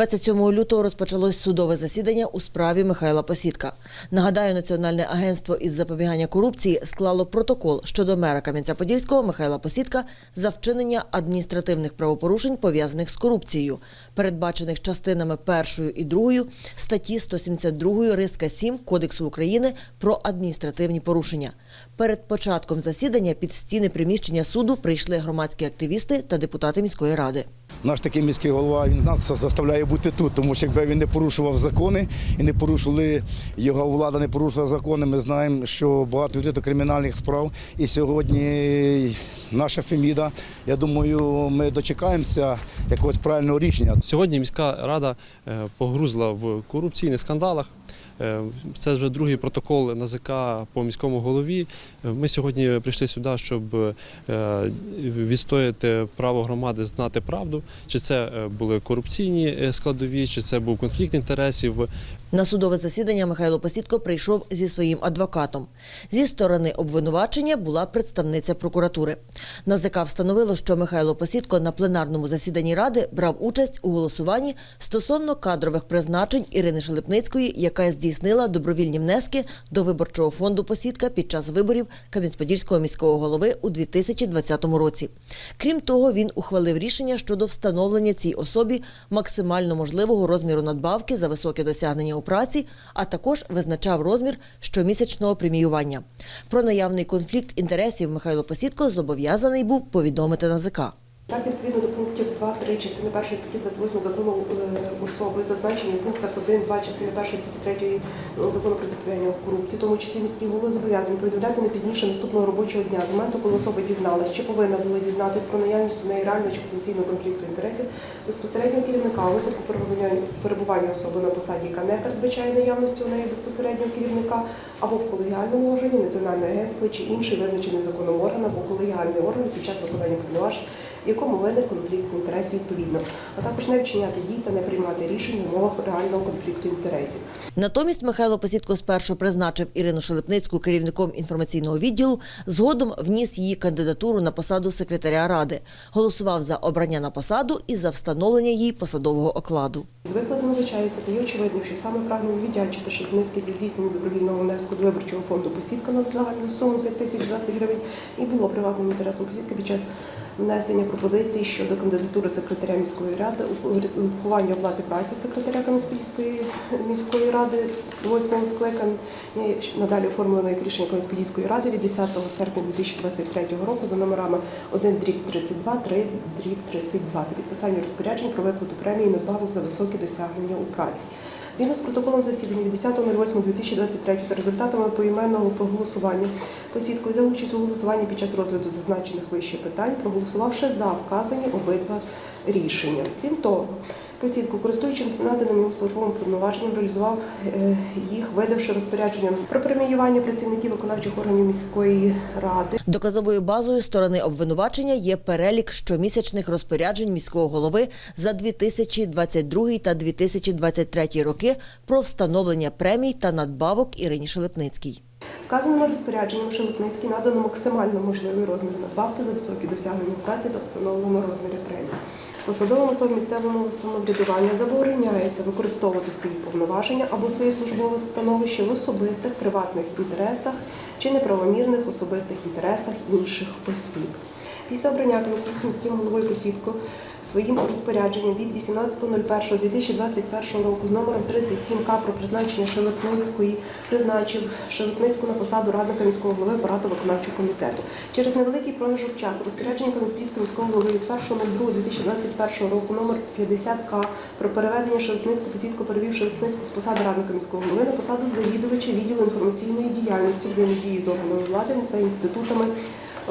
27 лютого розпочалось судове засідання у справі Михайла Посідка. Нагадаю, Національне агентство із запобігання корупції склало протокол щодо мера Кам'янця-Подільського Михайла Посідка за вчинення адміністративних правопорушень, пов'язаних з корупцією, передбачених частинами першою і другою статті 172 риска 7 Кодексу України про адміністративні порушення. Перед початком засідання під стіни приміщення суду прийшли громадські активісти та депутати міської ради. Наш такий міський голова він нас заставляє бути тут, тому що якби він не порушував закони і не порушували його влада, не порушила закони. Ми знаємо, що багато людей до кримінальних справ. І сьогодні наша Феміда, я думаю, ми дочекаємося якогось правильного рішення. Сьогодні міська рада е, погрузла в корупційних скандалах. Е, Це вже другий протокол НАЗК по міському голові. Е, Ми сьогодні прийшли сюди, щоб е, відстояти право громади знати правду, чи це були корупційні складові, чи це був конфлікт інтересів. На судове засідання Михайло Посідко прийшов зі своїм адвокатом. Зі сторони обвинувачення була представниця прокуратури. НАЗК встановило, що Михайло Посідко на пленарному засіданні ради брав участь у голосуванні стосовно кадрових призначень Ірини Шелепницької, яка здійснила добровільні внески до виборчого фонду Посідка під час виборів Кам'янець-Подільського міського голови у 2020 році. Крім того, він ухвалив рішення щодо встановлення цій особі максимально можливого розміру надбавки за високе досягнення у праці, а також визначав розмір щомісячного преміювання. Про наявний конфлікт інтересів Михайло Посідко зобов'язаний був повідомити НАЗК. Так, відповідно до 2, 3 частини 1 статті 28 закону е, особи, зазначені в пунктах 1, 2 частини 1 статті 3 закону про запобігання корупції, в тому числі міський голова зобов'язаний повідомляти не пізніше наступного робочого дня. З моменту, коли особа дізналась, чи повинна була дізнатись про наявність у неї реального чи потенційного конфлікту інтересів безпосереднього керівника у випадку перебування, особи на посаді, яка не передбачає наявності у неї безпосереднього керівника, або в колегіальному органі, національне агентство чи інший визначений законом орган або колегіальний орган під час виконання повноважень в якому виник конфлікт інтересів відповідно, а також не вчиняти дій та не приймати рішень в умовах реального конфлікту інтересів. Натомість Михайло Посідко спершу призначив Ірину Шелепницьку керівником інформаційного відділу, згодом вніс її кандидатуру на посаду секретаря ради, голосував за обрання на посаду і за встановлення їй посадового окладу. З викладено вбачається та є очевидним, що саме прагнення віддячити Шелепницький за здійснення добровільного внеску до виборчого фонду посідка на загальну суму 5 тисяч 20 гривень і було приватним інтересом посідки під час внесення пропозицій щодо кандидатури секретаря міської ради, упорядкування оплати праці секретаря Кам'янської міської ради восьмого скликання, надалі оформлено як рішення Кам'янської ради від 10 серпня 2023 року за номерами 1 дріб 32, 3 дріб 32 та підписання розпоряджень про виплату премії надбавок за високі досягнення у праці. Згідно з протоколом засідання від 10.08.2023 та результатами поіменного проголосування посідку взяв участь у голосуванні під час розгляду зазначених вище питань, проголосувавши за вказані обидва рішення. Крім того, Посідку, користуючись наданим йому службовим повноваженням, реалізував е, їх, видавши розпорядження про преміювання працівників виконавчих органів міської ради. Доказовою базою сторони обвинувачення є перелік щомісячних розпоряджень міського голови за 2022 та 2023 роки про встановлення премій та надбавок Ірині Шелепницькій. Вказаними розпорядженнями Шелепницький надано максимально можливий розмір надбавки за високі досягнення праці та встановлено розміри премії. Посадовим особам місцевого самоврядування забороняється використовувати свої повноваження або своє службове становище в особистих приватних інтересах чи неправомірних особистих інтересах інших осіб. Після обрання Кам'янським міським головою посідку своїм розпорядженням від 18.01.2021 року з номером 37К про призначення Шелепницької призначив Шелепницьку на посаду радника міського голови апарату виконавчого комітету. Через невеликий проміжок часу розпорядження Кам'янського міського голови від 1.02.2021 року номер 50К про переведення Шелепницького посідку перевів Шелепницьку з посади радника міського голови на посаду завідувача відділу інформаційної діяльності взаємодії з органами влади та інститутами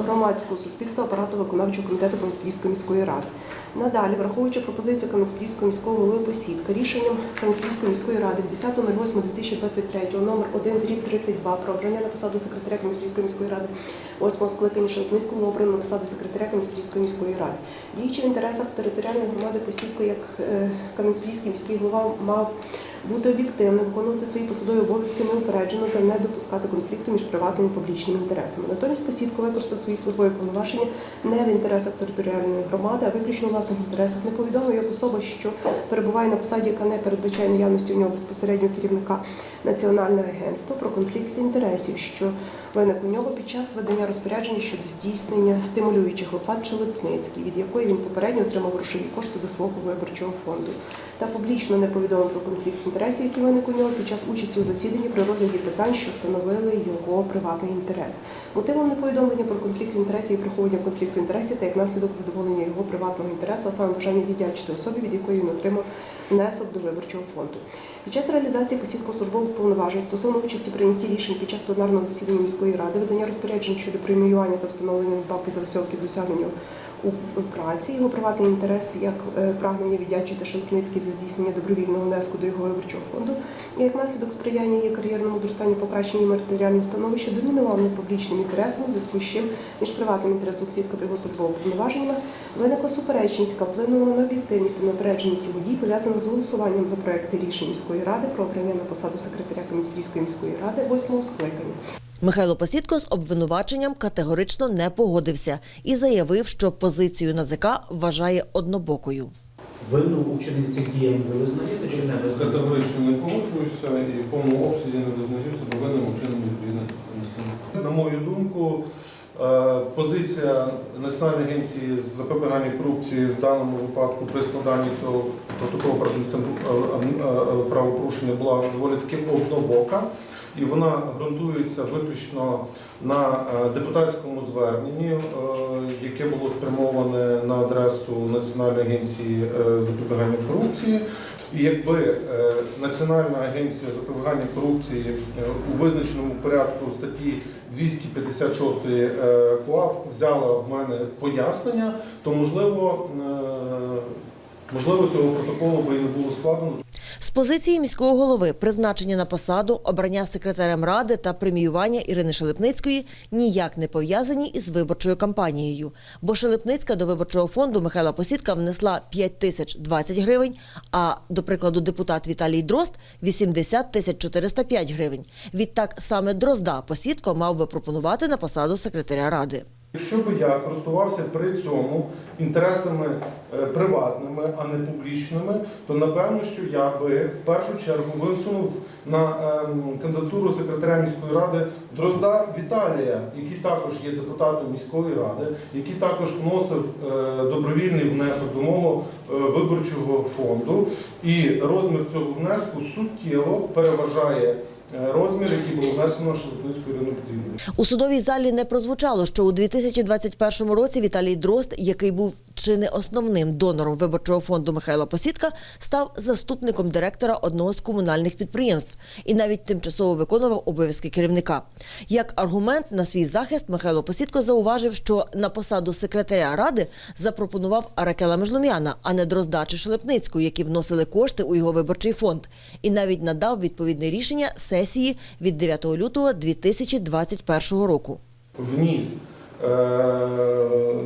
громадського суспільства апарату виконавчого комітету Кам'янської міської ради. Надалі, враховуючи пропозицію Кам'янського міського голови посідка, рішенням Кам'янської міської ради від 10.08.2023 номер 1 дріб 32 про обрання на посаду секретаря Кам'янської міської ради 8 скликання Шелепницького було на посаду секретаря Кам'янської міської ради. Діючи в інтересах територіальної громади посідку, як е, Кам'янський міський голова мав бути об'єктивним, виконувати свої посадові обов'язки неупереджено та не допускати конфлікту між приватними і публічними інтересами. Натомість Посідко використав свої службові повноваження не в інтересах територіальної громади, а виключно у власних інтересах. Не повідомив як особа, що перебуває на посаді, яка не передбачає наявності у нього безпосереднього керівника національного агентства про конфлікт інтересів, що виник у нього під час ведення розпорядження щодо здійснення стимулюючих виплат Челепницький, від якої він попередньо отримав грошові кошти до свого виборчого фонду, та публічно не повідомив про конфлікт інтересів, який виник у нього під час участі у засіданні при розгляді питань, що становили його приватний інтерес. Мотивом неповідомлення про конфлікт інтересів і приховування конфлікту інтересів та як наслідок задоволення його приватного інтересу, а саме бажання віддячити особі, від якої він отримав внесок до виборчого фонду. Під час реалізації посідку службових повноважень стосовно участі в прийнятті рішень під час пленарного засідання міської ради, видання розпоряджень щодо преміювання та встановлення надбавки за високі досягнення у праці, його приватний інтерес як е, прагнення віддячити Шелепницький за здійснення добровільного внеску до його виборчого фонду, і як наслідок сприяння її кар'єрному зростанню покращенню матеріального становища домінував над публічним інтересом, у зв'язку з чим між приватним інтересом посідка та його службовими повноваженнями виникла суперечність, яка вплинула на об'єктивність та неупередженість його дій, пов'язану з голосуванням за проекти рішень міської ради про обрання на посаду секретаря Кам'янської міської ради восьмого скликання. Михайло Посідко з обвинуваченням категорично не погодився і заявив, що позицію НАЗК вважає однобокою. Вину у вчиненні цих діям ви визнаєте чи не визнаєте? Категорично не погоджуюся і в повному обсязі не визнаю себе винним у вчиненні відповідних діянь. На мою думку, е, позиція Національної агенції з запобігання корупції в даному випадку при складанні цього протоколу про адміністративне правопорушення була доволі таки однобока. І вона ґрунтується виключно на е, депутатському зверненні, е, яке було спрямоване на адресу Національної агенції е, запобігання корупції. І якби Національна агенція запобігання корупції у визначеному порядку статті 256 е, КУАП взяла в мене пояснення, то можливо, можливо цього протоколу би і не було складено. З позиції міського голови призначення на посаду, обрання секретарем ради та преміювання Ірини Шелепницької ніяк не пов'язані із виборчою кампанією. Бо Шелепницька до виборчого фонду Михайла Посідка внесла 5 тисяч 20 гривень, а, до прикладу, депутат Віталій Дрозд – 80 тисяч 405 гривень. Відтак саме Дрозда Посідко мав би пропонувати на посаду секретаря ради. Якщо би я користувався при цьому інтересами е, приватними, а не публічними, то напевно, що я би в першу чергу висунув на ем, кандидатуру секретаря міської ради Дрозда Віталія, який також є депутатом міської ради, який також вносив е, добровільний внесок до мого е, виборчого фонду. І розмір цього внеску суттєво переважає розмір, який було внесено Іриною Петрівною. У судовій залі не прозвучало, що у 2021 році Віталій Дрозд, який був чи не основним донором виборчого фонду Михайла Посідка, став заступником директора одного з комунальних підприємств і навіть тимчасово виконував обов'язки керівника. Як аргумент на свій захист Михайло Посідко зауважив, що на посаду секретаря ради запропонував Аракела Межлум'яна, а не Дрозда чи Шелепницьку, які вносили кошти у його виборчий фонд, і навіть надав відповідне рішення сесії від 9 лютого 2021 року. вніс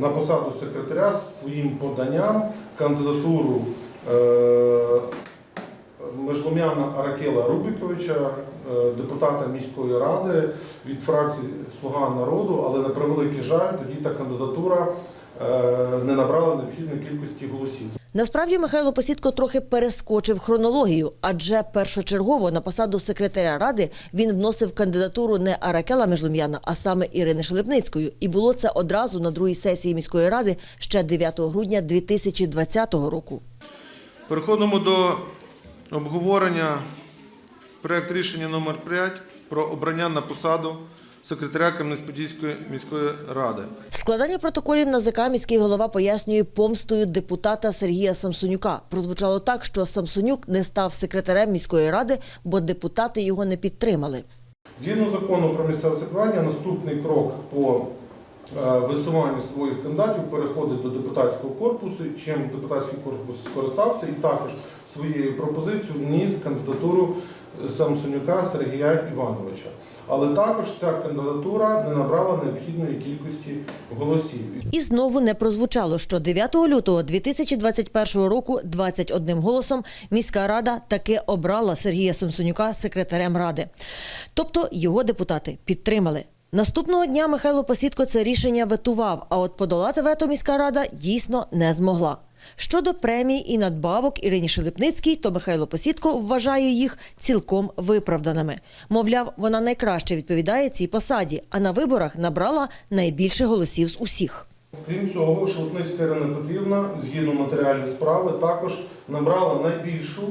на посаду секретаря своїм поданням кандидатуру е, Межлум'яна Аракела Рубіковича, е, депутата міської ради від фракції Слуга народу, але на превеликий жаль, тоді та кандидатура е, не набрала необхідної кількості голосів. Насправді Михайло Посідко трохи перескочив хронологію, адже першочергово на посаду секретаря ради він вносив кандидатуру не Аракела Межлум'яна, а саме Ірини Шелепницької. І було це одразу на другій сесії міської ради ще 9 грудня 2020 року. Переходимо до обговорення проект рішення номер 5 про обрання на посаду секретаря Кам'янець-Подільської міської ради. Складання протоколів на ЗК міський голова пояснює помстою депутата Сергія Самсонюка. Прозвучало так, що Самсонюк не став секретарем міської ради, бо депутати його не підтримали. Згідно закону про місцеве самоврядування, наступний крок по е, висуванню своїх кандидатів переходить до депутатського корпусу, чим депутатський корпус скористався і також своєю пропозицією вніс кандидатуру Самсонюка Сергія Івановича. але також ця кандидатура не набрала необхідної кількості голосів. І знову не прозвучало, що 9 лютого 2021 року 21 голосом міська рада таки обрала Сергія Самсонюка секретарем ради. Тобто його депутати підтримали. Наступного дня Михайло Посідко це рішення ветував, а от подолати вето міська рада дійсно не змогла. Щодо премій і надбавок Ірині Шелепницькій, то Михайло Посідко вважає їх цілком виправданими. Мовляв, вона найкраще відповідає цій посаді, а на виборах набрала найбільше голосів з усіх. Крім цього, Шелепницька Ірина Петрівна, згідно матеріальної справи, також набрала найбільшу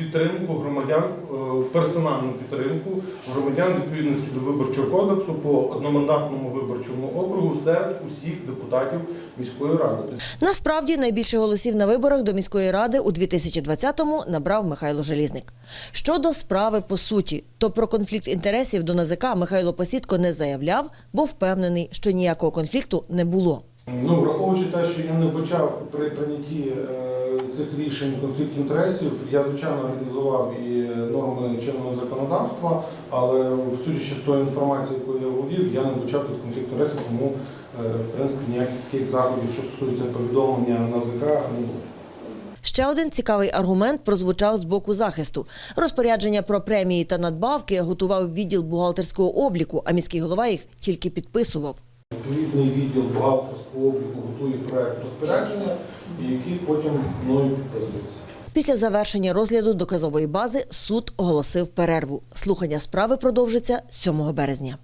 підтримку громадян, е, персональну підтримку громадян відповідності до виборчого кодексу по одномандатному виборчому округу серед усіх депутатів міської ради. Тобто Насправді найбільше голосів на виборах до міської ради у 2020-му набрав Михайло Желізник. Щодо справи по суті, то про конфлікт інтересів до НАЗК Михайло Посідко не заявляв, бо впевнений, що ніякого конфлікту не було. Ну, враховуючи те, що я не почав при прийнятті е, цих рішень конфлікт інтересів, я звичайно реалізував і норми чинного законодавства, але судячи з тої інформації, яку я володів, я не почав тут конфлікт інтересів, тому е, в принципі ніяких заходів, що стосується повідомлення НАЗК, не було. Ще один цікавий аргумент прозвучав з боку захисту. Розпорядження про премії та надбавки готував відділ бухгалтерського обліку, а міський голова їх тільки підписував. Відповідний відділ бухгалтерського обліку готує проект розпорядження, який потім мною підписується. Після завершення розгляду доказової бази суд оголосив перерву. Слухання справи продовжиться 7 березня.